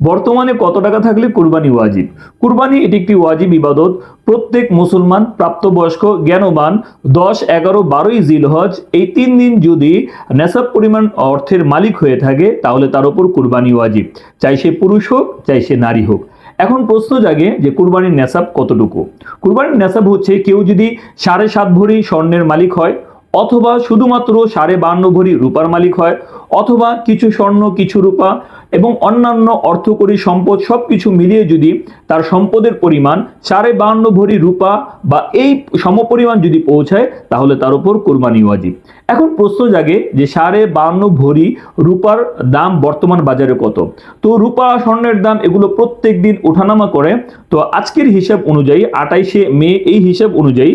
বর্তমানে কত টাকা থাকলে কুরবানি ওয়াজিব? কুরবানি এটি একটি ওয়াজিব ইবাদত। প্রত্যেক মুসলমান, প্রাপ্তবয়স্ক, জ্ঞানবান, দশ, এগারো, বারোই জিলহজ, এই তিন দিন যদি নেশাব পরিমাণ অর্থের মালিক হয়ে থাকে, তাহলে তার উপর কুরবানি ওয়াজিব। চাই সে পুরুষ হোক, চাই সে নারী হোক। এখন প্রশ্ন জাগে যে কুরবানির নেশাব কতটুকু? কুরবানির নেশাব হচ্ছে কেউ যদি সাড়ে সাত ভরি স্বর্ণের মালিক হয় অথবা শুধুমাত্র সাড়ে বান্ন ভরি রূপার মালিক হয়, অথবা কিছু স্বর্ণ, কিছু রূপা এবং অন্যান্য অর্থকরী সম্পদ সব কিছু মিলিয়ে যদি তার সম্পদের পরিমাণ সাড়ে বান্ন ভরি রূপা বা এই সমপরিমাণ যদি পৌঁছায়, তাহলে তার উপর কোরবানি ওয়াজিব। এখন প্রশ্ন জাগে যে সাড়ে বান্ন ভরি রূপার দাম বর্তমান বাজারে কত? তো রূপা, স্বর্ণের দাম এগুলো প্রত্যেক দিন ওঠানামা করে, তো আজকের হিসাব অনুযায়ী আটাইশে মে এই হিসাব অনুযায়ী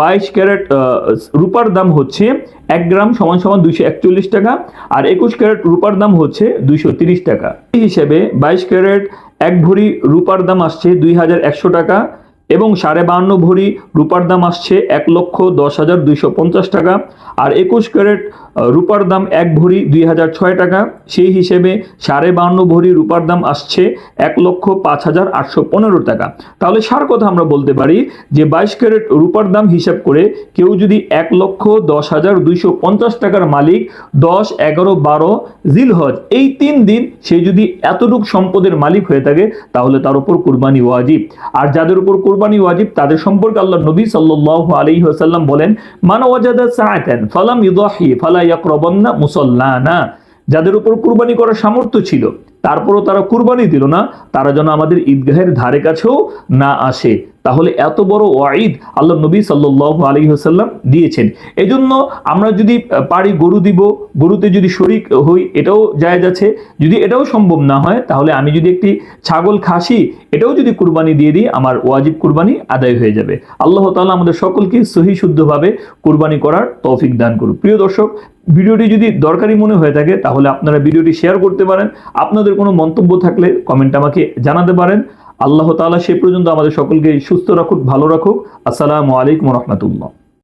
বাইশ ক্যারেট রূপার দাম হচ্ছে এক গ্রাম সমান সমান দুইশো একচল্লিশ টাকা আর একুশ ক্যারেট রূপার দাম হচ্ছে দুইশো তিরিশ টাকা। এই হিসেবে বাইশ ক্যারেট এক ভরি রূপার দাম আসছে দুই হাজার একশো টাকা। এবং সাড়ে বাহান্ন ভরি রূপার দাম আসছে এক লক্ষ দশ হাজার দুইশো পঞ্চাশ টাকা। আর একুশ ক্যারেট রূপার দাম এক ভরি দুই হাজার ছয় টাকা। সেই হিসেবে সাড়ে বাহান্ন ভরি রূপার দাম আসছে এক লক্ষ পাঁচ হাজার আটশো পনেরো টাকা। তাহলে সার কথা আমরা বলতে পারি যে বাইশ ক্যারেট রূপার দাম হিসাব করে কেউ যদি এক লক্ষ দশ হাজার দুইশো পঞ্চাশ টাকার মালিক দশ, এগারো, বারো, জিলহজ এই তিন দিন সে যদি এতটুক সম্পদের মালিক হয়ে থাকে তাহলে তার উপর কুরবানি ওয়াজিব। আর যাদের উপর কুরবানি ওয়াজিব তাদের সম্পর্কে আল্লাহ নবী সাল্লাহ আলী হাসাল্লাম বলেন, মান ওয়াজাদা সাআতান ফালাম ইদাহি ফালা মুসল্লানা। যাদের উপর কুরবানি করার সামর্থ্য ছিল তারপরও তারা কুরবানি দিল না, তারা যেন আমাদের ঈদগাহের ধারে কাছেও না আসে। তাহলে এত বড় ওয়াঈদ আল্লাহ নবী সাল্লাল্লাহু আলাইহি ওয়াসাল্লাম দিয়েছেন। এজন্য আমরা যদি পারি গরু দিব, গরুতে যদি শরিক হই, এটাও জায়েজ আছে। যদি এটাও সম্ভব না হয়, তাহলে আমি যদি একটি ছাগল খাসি, এটাও যদি কুরবানি দিয়ে দিই, আমার ওয়াজিব কুরবানি আদায় হয়ে যাবে। আল্লাহ তাআলা আমাদের সকলকে সহি শুদ্ধভাবে কুরবানি করার তৌফিক দান করুন প্রিয় দর্শক ভিডিওটি যদি দরকারি মনে হয়ে থাকে, তাহলে আপনারা ভিডিওটি শেয়ার করতে পারেন। আপনাদের কোনো মন্তব্য থাকলে কমেন্ট আমাকে জানাতে পারেন। আল্লাহ তালা সে পর্যন্ত আমাদের সকলকে সুস্থ রাখুক, ভালো রাখুক। আসসালামু আলাইকুম রহমতুল্লাহ।